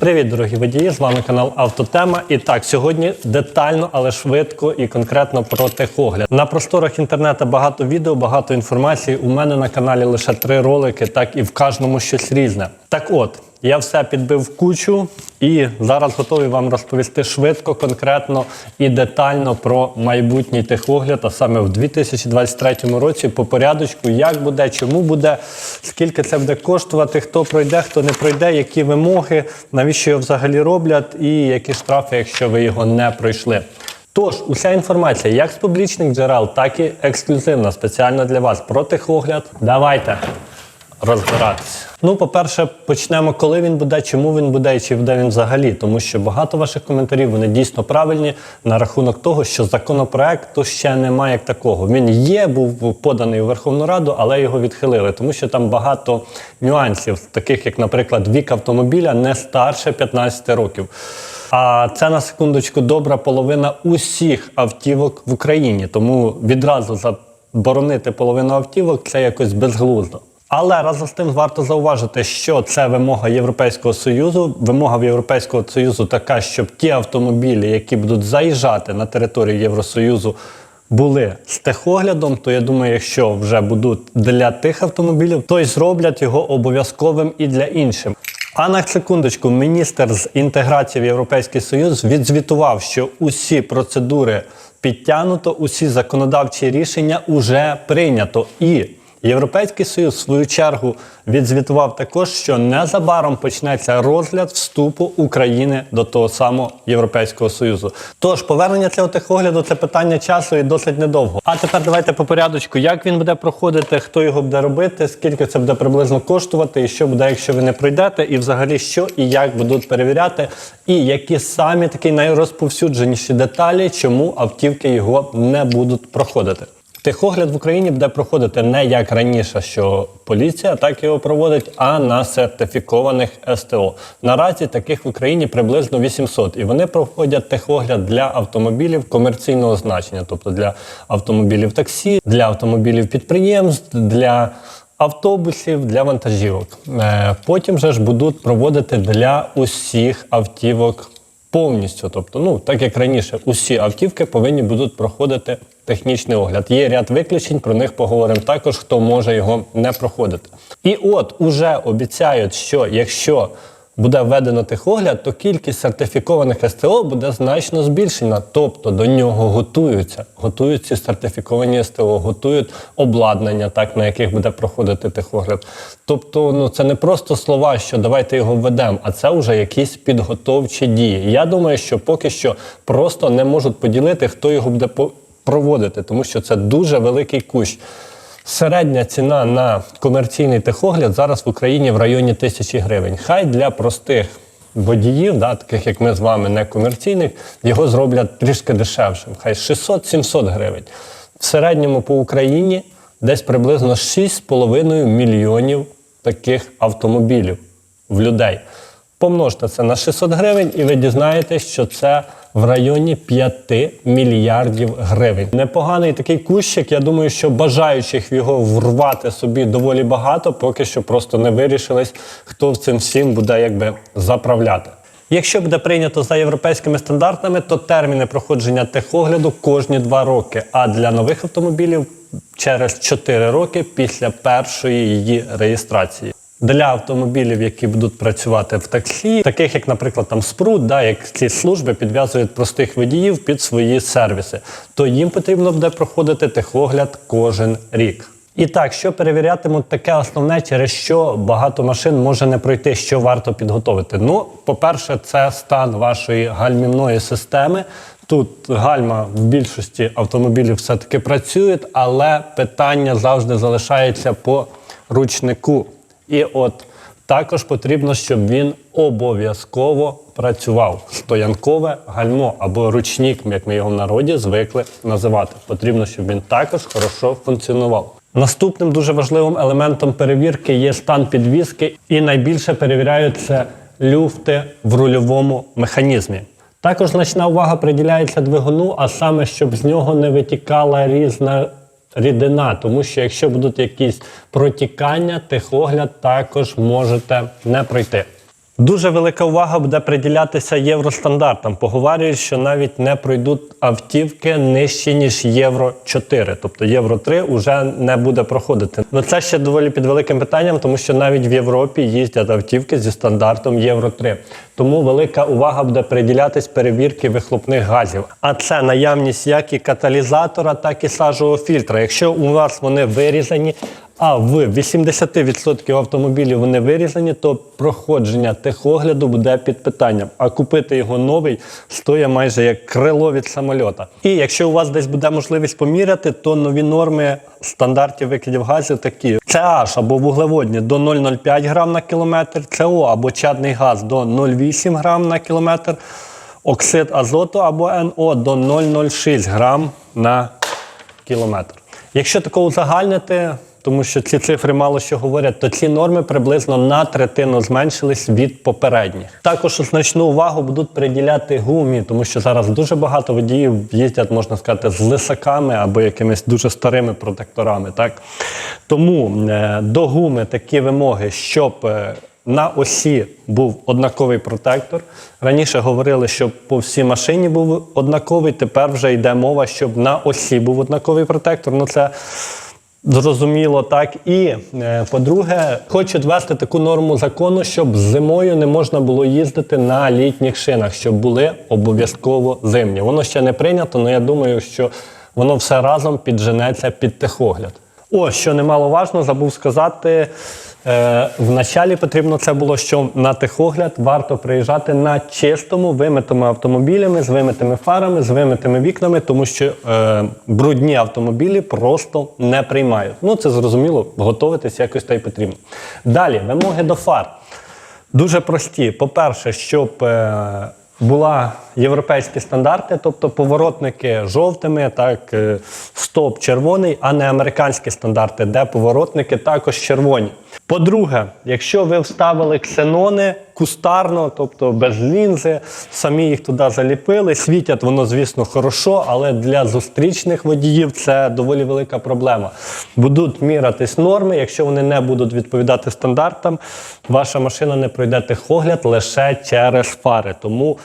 Привіт, дорогі водії! З вами канал Автотема. І так, сьогодні детально, але швидко і конкретно про техогляд. На просторах інтернету багато відео, багато інформації. У мене на каналі лише три ролики, так і в кожному щось різне. Так от, я все підбив в кучу і зараз готовий вам розповісти швидко, конкретно і детально про майбутній техогляд, а саме в 2023 році по порядочку, як буде, чому буде, скільки це буде коштувати, хто пройде, хто не пройде, які вимоги, навіщо його взагалі роблять, і які штрафи, якщо ви його не пройшли. Тож, уся інформація, як з публічних джерел, так і ексклюзивна, спеціально для вас про техогляд. Давайте розбиратися. Ну, по-перше, почнемо, коли він буде, чому він буде і чи буде він взагалі. Тому що багато ваших коментарів вони дійсно правильні на рахунок того, що законопроекту ще немає як такого. Він є, був поданий у Верховну Раду, але його відхилили, тому що там багато нюансів, таких як, наприклад, вік автомобіля не старше 15 років. А це на секундочку добра половина усіх автівок в Україні. Тому відразу заборонити половину автівок це якось безглуздо. Але разом з тим варто зауважити, що це вимога Європейського союзу. Вимога в Європейського союзу така, щоб ті автомобілі, які будуть заїжджати на територію Євросоюзу, були з техоглядом. То я думаю, якщо вже будуть для тих автомобілів, то й зроблять його обов'язковим і для інших. А на секундочку, міністр з інтеграції в Європейський Союз відзвітував, що усі процедури підтягнуто, усі законодавчі рішення вже прийнято і. Європейський союз в свою чергу відзвітував також, що незабаром почнеться розгляд вступу України до того самого Європейського союзу. Тож повернення цього техогляду це питання часу і досить недовго. А тепер давайте по порядочку, як він буде проходити, хто його буде робити, скільки це буде приблизно коштувати, і що буде, якщо ви не пройдете, і взагалі що і як будуть перевіряти, і які самі такі найрозповсюдженіші деталі, чому автівки його не будуть проходити. Техогляд в Україні буде проходити не як раніше, що поліція так його проводить, а на сертифікованих СТО. Наразі таких в Україні приблизно 800, і вони проходять техогляд для автомобілів комерційного значення, тобто для автомобілів таксі, для автомобілів підприємств, для автобусів, для вантажівок. Е, Потім же ж будуть проводити для усіх автівок повністю. Тобто, ну так як раніше, усі автівки повинні будуть проходити технічний огляд. Є ряд виключень, про них поговоримо також, хто може його не проходити. І от уже обіцяють, що якщо буде введено техогляд, то кількість сертифікованих СТО буде значно збільшена. Тобто до нього готуються, готують ці сертифіковані СТО, готують обладнання, так на яких буде проходити техогляд. Тобто, ну це не просто слова, що давайте його введемо, а це вже якісь підготовчі дії. Я думаю, що поки що просто не можуть поділити, хто його буде проводити, тому що це дуже великий кущ. Середня ціна на комерційний техогляд зараз в Україні в районі тисячі гривень. Хай для простих водіїв, да, таких як ми з вами, не комерційних, його зроблять трішки дешевшим. Хай 600-700 гривень. В середньому по Україні десь приблизно 6,5 мільйонів таких автомобілів в людей. Помножте це на 600 гривень, і ви дізнаєтесь, що це в районі 5 мільярдів гривень. Непоганий такий кущик. Я думаю, що бажаючих його врвати собі доволі багато, поки що просто не вирішились, хто в цим всім буде якби заправляти. Якщо буде прийнято за європейськими стандартами, то терміни проходження техогляду кожні два роки. А для нових автомобілів через 4 роки після першої її реєстрації. Для автомобілів, які будуть працювати в таксі, таких як, наприклад, там Спрут, да, як ці служби підв'язують простих водіїв під свої сервіси, то їм потрібно буде проходити техогляд кожен рік. І так, що перевірятимуть таке основне, через що багато машин може не пройти, що варто підготовити. Ну, по-перше, це стан вашої гальмівної системи. Тут гальма в більшості автомобілів все-таки працюють, але питання завжди залишається по ручнику. І от також потрібно, щоб він обов'язково працював. Стоянкове гальмо або ручник, як ми його в народі звикли називати. Потрібно, щоб він також хорошо функціонував. Наступним дуже важливим елементом перевірки є стан підвіски, і найбільше перевіряються люфти в рульовому механізмі. Також значна увага приділяється двигуну, а саме, щоб з нього не витікала різна рідина, тому що якщо будуть якісь протікання, техогляд також можете не пройти. Дуже велика увага буде приділятися євростандартам. Поговорюють, що навіть не пройдуть автівки нижче, ніж Євро 4. Тобто Євро 3 вже не буде проходити. Ну це ще доволі під великим питанням, тому що навіть в Європі їздять автівки зі стандартом Євро 3. Тому велика увага буде приділятись перевірки вихлопних газів. А це наявність як і каталізатора, так і сажового фільтра. Якщо у вас вони вирізані, а в 80% автомобілів вони вирізані, то проходження техогляду буде під питанням. А купити його новий стоїть майже як крило від самольота. І якщо у вас десь буде можливість поміряти, то нові норми стандартів викидів газів такі: CH або вуглеводні до 0,05 грам на кілометр, СО або чадний газ до 0,8 грам на кілометр, оксид азоту або НО до 0,06 грам на кілометр. Якщо таке узагальнити, тому що ці цифри мало що говорять, то ці норми приблизно на третину зменшились від попередніх. Також значну увагу будуть приділяти гумі, тому що зараз дуже багато водіїв їздять, можна сказати, з лисаками або якимись дуже старими протекторами. Так? Тому е, до гуми такі вимоги, щоб е, на осі був однаковий протектор. Раніше говорили, щоб по всій машині був однаковий. Тепер вже йде мова, щоб на осі був однаковий протектор. Ну це зрозуміло так. І е, по-друге, хочуть ввести таку норму закону, щоб зимою не можна було їздити на літніх шинах, щоб були обов'язково зимні. Воно ще не прийнято, але я думаю, що воно все разом підженеться під техогляд. О, що немаловажно, забув сказати. Е, в началі потрібно це було, що на техогляд варто приїжджати на чистому, вимитими автомобілями, з вимитими фарами, з вимитими вікнами, тому що е, брудні автомобілі просто не приймають. Ну це зрозуміло, готуватись якось та й потрібно. Далі, вимоги до фар. Дуже прості. По-перше, щоб е, була європейські стандарти, тобто поворотники жовтими, так, е, стоп червоний, а не американські стандарти, де поворотники також червоні. По-друге, якщо ви вставили ксенони кустарно, тобто без лінзи, самі їх туди заліпили, світять воно, звісно, хорошо, але для зустрічних водіїв це доволі велика проблема. Будуть мірятись норми, якщо вони не будуть відповідати стандартам, ваша машина не пройде техогляд лише через фари. Тому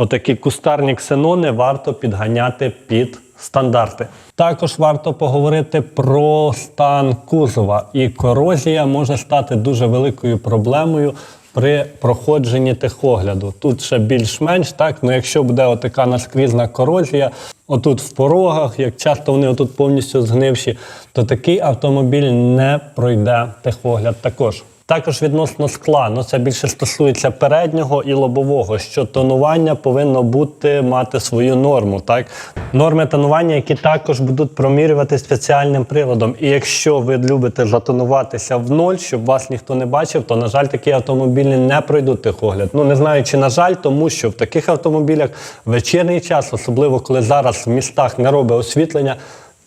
отакі кустарні ксенони варто підганяти під стандарти. Також варто поговорити про стан кузова. І корозія може стати дуже великою проблемою при проходженні техогляду. Тут ще більш-менш так, ну якщо буде отака наскрізна корозія, отут в порогах, як часто вони отут повністю згнивші, то такий автомобіль не пройде техогляд також. Також відносно скла, ну це більше стосується переднього і лобового, що тонування повинно бути мати свою норму. Так, норми тонування, які також будуть промірювати спеціальним приладом. І якщо ви любите затонуватися в ноль, щоб вас ніхто не бачив, то на жаль, такі автомобілі не пройдуть техогляд. Ну не знаю, чи на жаль, тому що в таких автомобілях вечірній час, особливо коли зараз в містах не робить освітлення.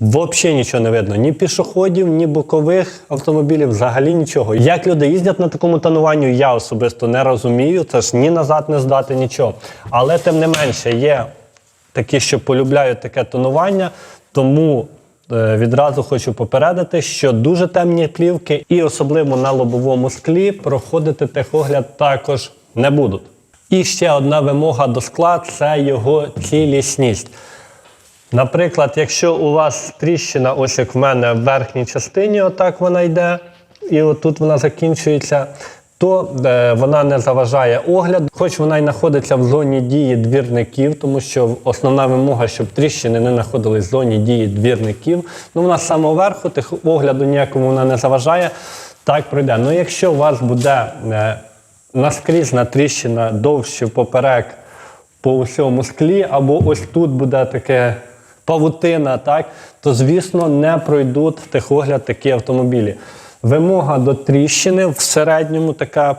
Взагалі нічого не видно. Ні пішоходів, ні бокових автомобілів, взагалі нічого. Як люди їздять на такому тонуванню, я особисто не розумію. Це ж ні назад не здати, нічого. Але тим не менше є такі, що полюбляють таке тонування, тому. е, Відразу хочу попередити, що дуже темні плівки і особливо на лобовому склі проходити техогляд також не будуть. І ще одна вимога до скла це його цілісність. Наприклад, якщо у вас тріщина, ось як в мене в верхній частині, отак вона йде, і отут вона закінчується, то е, вона не заважає огляду, хоч вона й знаходиться в зоні дії двірників, тому що основна вимога, щоб тріщини не знаходились в зоні дії двірників. Ну, вона з самого верху, тих огляду ніякому вона не заважає, так пройде. Ну, якщо у вас буде е, наскрізна тріщина довше поперек по усьому склі, або ось тут буде таке павутина, так, то звісно не пройдуть техогляд такі автомобілі. Вимога до тріщини в середньому така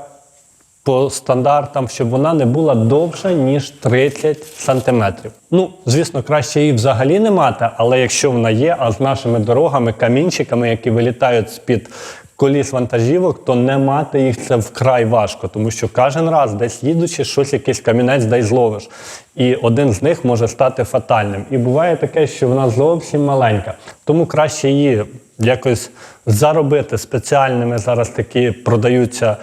по стандартам, щоб вона не була довша, ніж 30 сантиметрів. Ну, звісно, краще її взагалі не мати, але якщо вона є, а з нашими дорогами, камінчиками, які вилітають з-під коліс вантажівок, то не мати їх це вкрай важко, тому що кожен раз, десь їдучи, щось якийсь камінець дай зловиш. І один з них може стати фатальним. І буває таке, що вона зовсім маленька. Тому краще її якось заробити спеціальними. Зараз такі продаються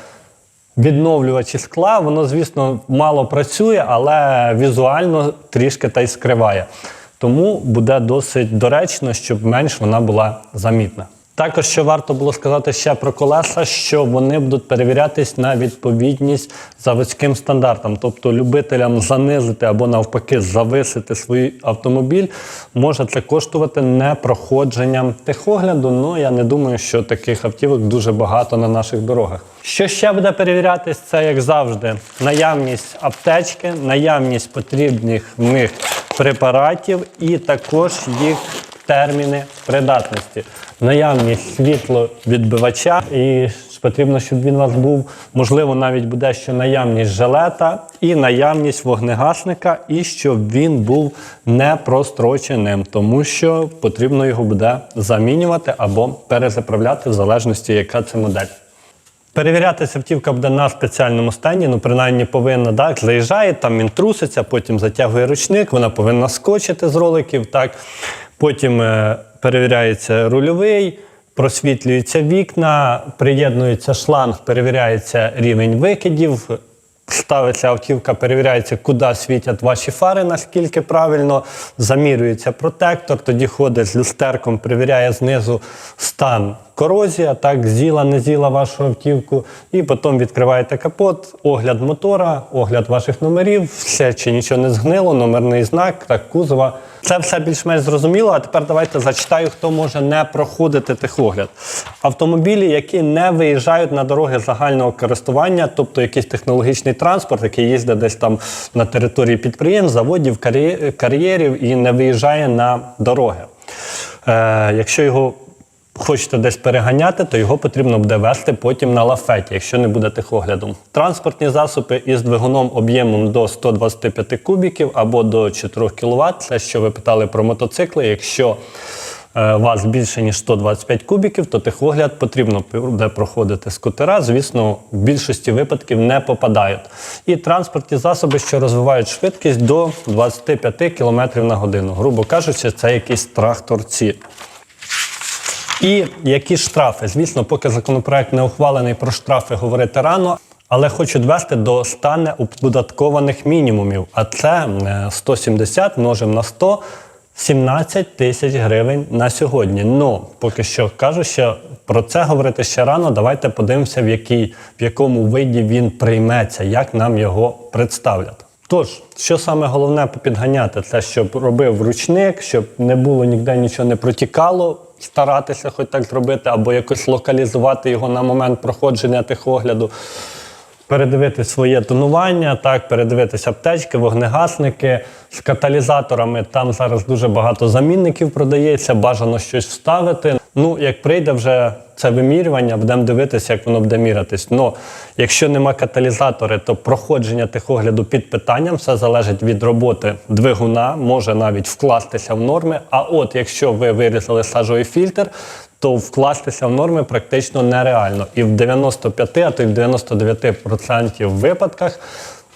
відновлювачі скла, воно, звісно, мало працює, але візуально трішки та й скриває. Тому буде досить доречно, щоб менш вона була замітна. Також що варто було сказати ще про колеса, що вони будуть перевірятись на відповідність заводським стандартам. Тобто любителям занизити або навпаки зависити свій автомобіль може це коштувати не проходженням техогляду. Ну я не думаю, що таких автівок дуже багато на наших дорогах. Що ще буде перевірятись, це як завжди наявність аптечки, наявність потрібних в них препаратів і також їх терміни придатності. Наявність світловідбивача, і потрібно, щоб він у вас був. Можливо, навіть буде ще наявність жилета і наявність вогнегасника, і щоб він був не простроченим, тому що потрібно його буде замінювати або перезаправляти в залежності, яка це модель. Перевірятися автівка буде на спеціальному стані, ну принаймні повинна так. Заїжджає, там він труситься, потім затягує ручник, вона повинна скочити з роликів. так. Потім е, перевіряється рульовий, просвітлюються вікна, приєднується шланг, перевіряється рівень викидів. Ставиться автівка, перевіряється, куди світять ваші фари, наскільки правильно, замірюється протектор, тоді ходить з люстерком, перевіряє знизу стан корозія, так, зіла, не зіла вашу автівку. І потім відкриваєте капот, огляд мотора, огляд ваших номерів, все чи нічого не згнило, номерний знак, так, кузова. Це все більш-менш зрозуміло. А тепер давайте зачитаю, хто може не проходити техогляд. Автомобілі, які не виїжджають на дороги загального користування, тобто якийсь технологічний транспорт, який їздить десь там на території підприємств, заводів, кар'єрів і не виїжджає на дороги. Е, якщо його хочете десь переганяти, то його потрібно буде вести потім на лафеті, якщо не буде техогляду. Транспортні засоби із двигуном об'ємом до 125 кубіків або до 4 кВт. Це що ви питали про мотоцикли. Якщо е, вас більше ніж 125 кубіків, то техогляд потрібно буде проходити скутера. Звісно, в більшості випадків не попадають. І транспортні засоби, що розвивають швидкість до 25 км на годину. Грубо кажучи, це якісь тракторці. І які штрафи? Звісно, поки законопроект не ухвалений про штрафи говорити рано, але хочу довести до стане оподаткованих мінімумів. А це е, 170 множимо на 100 17 тисяч гривень на сьогодні. Ну, поки що кажу, що про це говорити ще рано. Давайте подивимося, в, якій, в якому виді він прийметься, як нам його представлять. Тож, що саме головне попідганяти, це щоб робив ручник, щоб не було ніде нічого не протікало, старатися хоч так зробити, або якось локалізувати його на момент проходження тихогляду, Передивити своє тонування, так, передивитися аптечки, вогнегасники з каталізаторами. Там зараз дуже багато замінників продається, бажано щось вставити. Ну, як прийде вже це вимірювання, будемо дивитися, як воно буде мірятись. Ну, якщо нема каталізатори, то проходження техогляду під питанням все залежить від роботи двигуна, може навіть вкластися в норми. А от якщо ви вирізали сажовий фільтр, то вкластися в норми практично нереально. І в 95, а то й в 99% випадках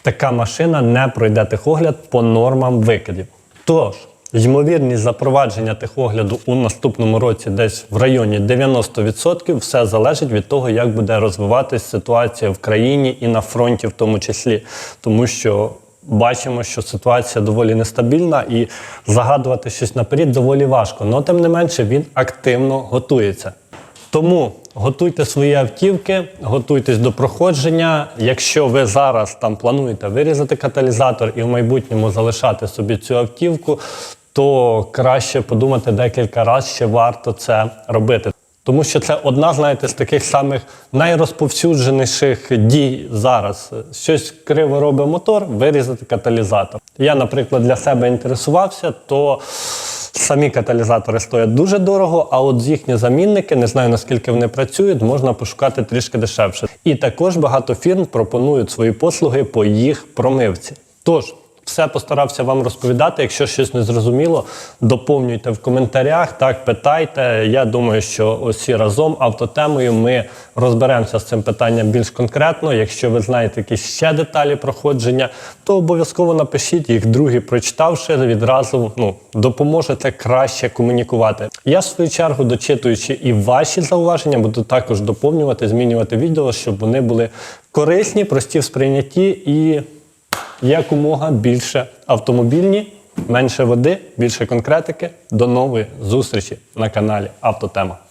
така машина не пройде техогляд по нормам викидів. Тож, ймовірність запровадження техогляду у наступному році десь в районі 90%, все залежить від того, як буде розвиватись ситуація в країні і на фронті в тому числі. Тому що бачимо, що ситуація доволі нестабільна і загадувати щось наперед доволі важко. Але тим не менше він активно готується. Тому готуйте свої автівки, готуйтесь до проходження. Якщо ви зараз там плануєте вирізати каталізатор і в майбутньому залишати собі цю автівку, то краще подумати декілька разів, чи варто це робити. Тому що це одна, знаєте, з таких самих найрозповсюдженіших дій зараз. Щось криво робить мотор, вирізати каталізатор. Я, наприклад, для себе інтересувався, то самі каталізатори стоять дуже дорого, а от їхні замінники, не знаю наскільки вони працюють, можна пошукати трішки дешевше. І також багато фірм пропонують свої послуги по їх промивці. Тож, Все постарався вам розповідати. Якщо щось не зрозуміло, доповнюйте в коментарях. Так, питайте. Я думаю, що усі разом автотемою ми розберемося з цим питанням більш конкретно. Якщо ви знаєте якісь ще деталі проходження, то обов'язково напишіть їх. Другі, прочитавши, відразу ну, допоможете краще комунікувати. Я, в свою чергу, дочитуючи і ваші зауваження, буду також доповнювати, змінювати відео, щоб вони були корисні, прості в сприйнятті і якомога більше автомобільні, менше води, більше конкретики. До нової зустрічі на каналі Автотема.